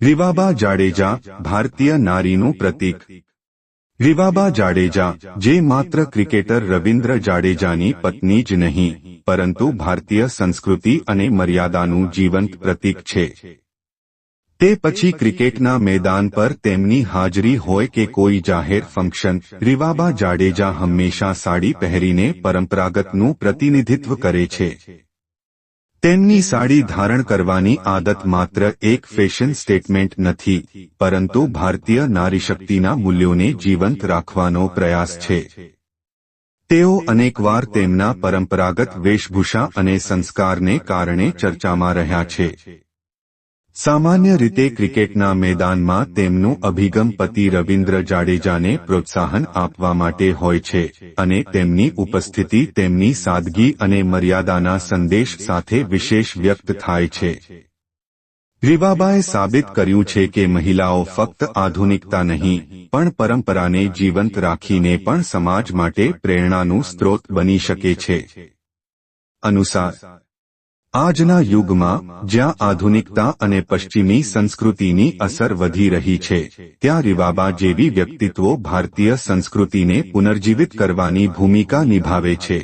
રીવાબા જાડેજા ભારતીય નારીનું પ્રતીક રીવાબા જાડેજા જે માત્ર ક્રિકેટર રવિન્દ્ર જાડેજાની પત્ની જ નહીં પરંતુ ભારતીય સંસ્કૃતિ અને મર્યાદાનું જીવંત પ્રતીક છે તે પછી ક્રિકેટના મેદાન પર તેમની હાજરી હોય કે કોઈ જાહેર ફંક્શન રીવાબા જાડેજા હંમેશા સાડી પહેરીને પરંપરાગતનું પ્રતિનિધિત્વ કરે છે તેમની સાડી ધારણ કરવાની આદત માત્ર એક ફેશન સ્ટેટમેન્ટ નથી, પરંતુ ભારતીય નારીશક્તિના મૂલ્યોને જીવંત રાખવાનો પ્રયાસ છે. તેઓ અનેકવાર તેમના પરંપરાગત વેશભૂષા અને સંસ્કારને કારણે ચર્ચામાં રહ્યા છે. સામાન્ય રીતે ક્રિકેટના મેદાનમાં તેમનું અભિગમ પતિ રવિન્દ્ર જાડેજાને પ્રોત્સાહન આપવા માટે હોય છે અને તેમની ઉપસ્થિતિ તેમની સાદગી અને મર્યાદાના સંદેશ સાથે વિશેષ વ્યક્ત થાય છે. રીવાબાએ સાબિત કર્યું છે કે મહિલાઓ ફક્ત આધુનિકતા નહીં, પણ પરંપરાને જીવંત રાખીને પણ સમાજ માટે પ્રેરણાનું સ્ત્રોત બની શકે છે. અનુસાર આજના યુગમાં, જ્યાં આધુનિકતા અને પશ્ચિમી સંસ્કૃતિની અસર વધી રહી છે, ત્યાં રીવાબા જેવી વ્યક્તિત્વો ભારતીય સંસ્કૃતિને પુનર્જીવિત કરવાની ભૂમિકા નિભાવે છે.